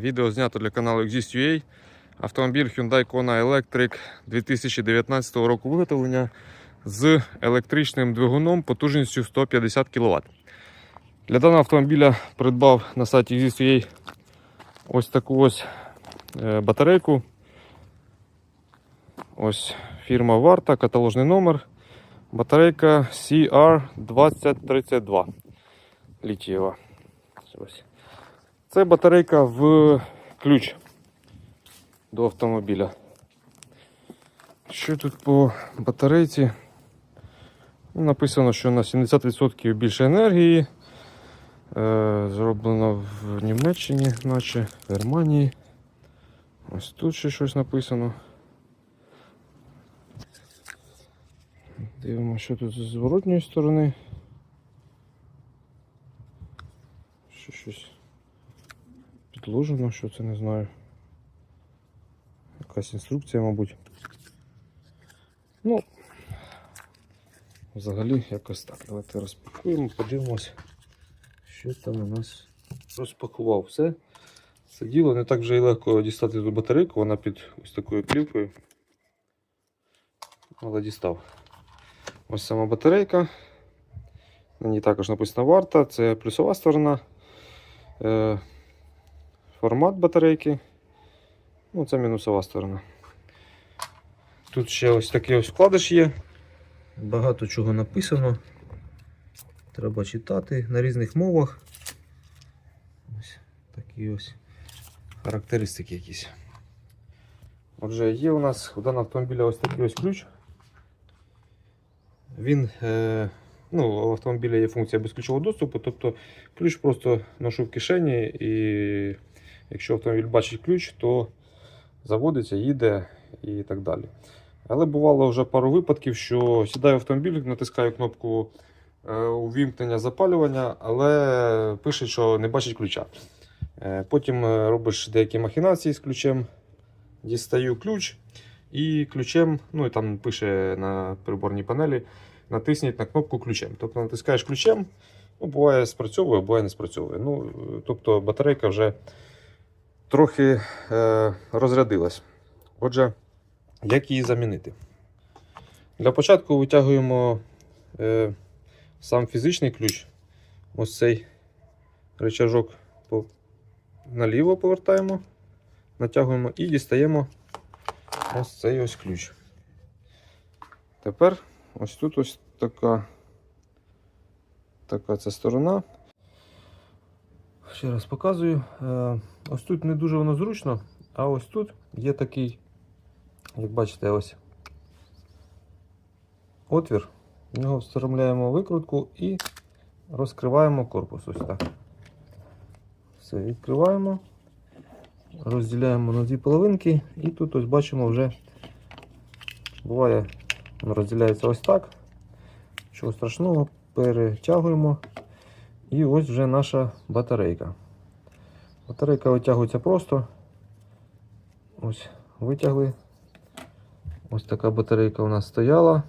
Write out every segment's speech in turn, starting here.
Відео знято для каналу Exist.ua. Автомобіль Hyundai Kona Electric 2019 року виготовлення з електричним двигуном потужністю 150 кВт. Для даного автомобіля придбав на сайті Exist.ua ось таку ось е, батарейку. Ось фірма Варта, каталожний номер. Батарейка CR2032 літієва. Ось. Це батарейка в ключ до автомобіля. Що тут по батарейці? Ну, Написано, що на 70% більше енергії. Е, зроблено в Німеччині, наче в Германії. Ось тут ще щось написано. Дивимося, що тут з зворотньої сторони. Що щось підложено, що це не знаю. Якась інструкція, мабуть. Ну, взагалі якось так. Давайте розпакуємо, подивимось, що там у нас розпакував все. Це діло не так вже і легко дістати ту батарейку, вона під ось такою плівкою. Але дістав. Ось сама батарейка. На ній також написано варта, це плюсова сторона. Формат батарейки. Ну, це мінусова сторона. Тут ще ось такий ось вкладиш є. Багато чого написано. Треба читати на різних мовах. Ось такі ось характеристики якісь. Отже, є у нас у даного автомобіля ось такий ось ключ. Він, е, ну, у автомобіля є функція безключового доступу, тобто ключ просто ношу в кишені, і якщо автомобіль бачить ключ, то заводиться, їде і так далі. Але бувало вже пару випадків, що сідаю в автомобіль, натискаю кнопку е, увімкнення запалювання, але пише, що не бачить ключа. Е, Потім е, робиш деякі махінації з ключем, дістаю ключ і ключем, ну і там пише на приборній панелі, натисніть на кнопку ключем. Тобто натискаєш ключем, ну, буває спрацьовує, буває не спрацьовує. Ну, тобто батарейка вже трохи е, розрядилась. Отже, як її замінити? Для початку витягуємо е, сам фізичний ключ. Ось цей рычажок по, наліво повертаємо, натягуємо і дістаємо ось цей ось ключ. Тепер ось тут ось така, така ця сторона. Ще раз показую. Е, Ось тут не дуже воно зручно, а ось тут є такий, як бачите, ось отвір. В нього встромляємо викрутку і розкриваємо корпус. Ось так. Все, відкриваємо, розділяємо на дві половинки, і тут ось бачимо вже буває, воно розділяється ось так. Чого страшного, перетягуємо. І ось вже наша батарейка. Батарейка витягується просто. Ось витягли. Ось така батарейка у нас стояла.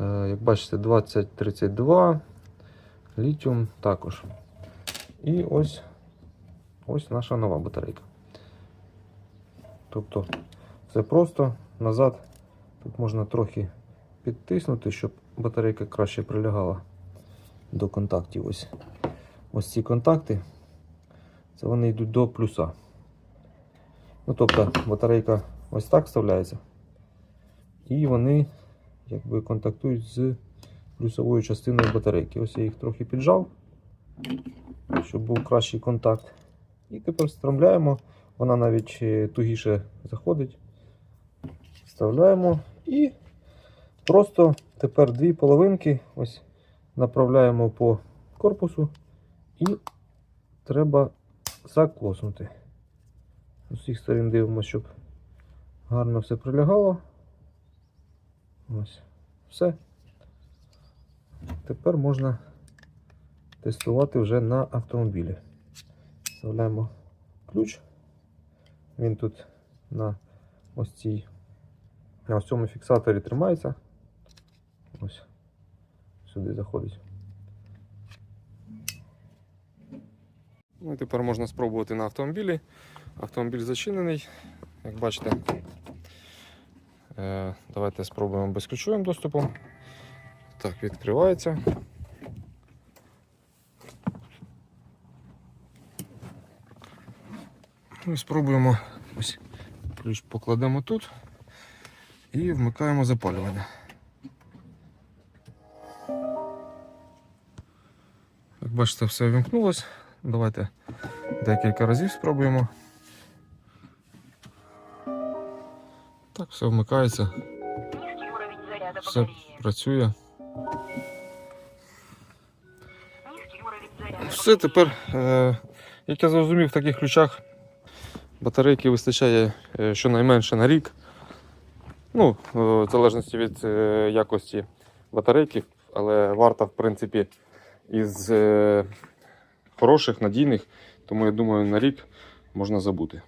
Е, Як бачите, 2032, літіум також. І ось ось наша нова батарейка. Тобто це просто назад. Тут можна трохи підтиснути, щоб батарейка краще прилягала до контактів. Ось ось ці контакти. Це вони йдуть до плюса. Ну, тобто батарейка ось так вставляється. І вони якби контактують з плюсовою частиною батарейки. Ось я їх трохи піджав, щоб був кращий контакт. І тепер вставляємо, вона навіть е, тугіше заходить. Вставляємо і просто тепер дві половинки ось направляємо по корпусу і треба заклоснути. З усіх сторін дивимося, щоб гарно все прилягало. Ось. Все. Тепер можна тестувати вже на автомобілі. Вставляємо ключ. Він тут на ось цій на ось цьому фіксаторі тримається. Ось сюди заходить. Ну тепер можна спробувати на автомобілі. Автомобіль зачинений, як бачите. Е, давайте спробуємо безключовим доступом. Так, відкривається. Ну і спробуємо ось ключ покладемо тут і вмикаємо запалювання. Бачите, все вимкнулось. Давайте декілька разів спробуємо. Так, все вмикається, все працює. Все тепер, е, як я зрозумів, в таких ключах батарейки вистачає е, щонайменше на рік. Ну, е, в залежності від якості батарейки, але варта, в принципі, із е, хороших, надійних, тому я думаю, на рік можна забути.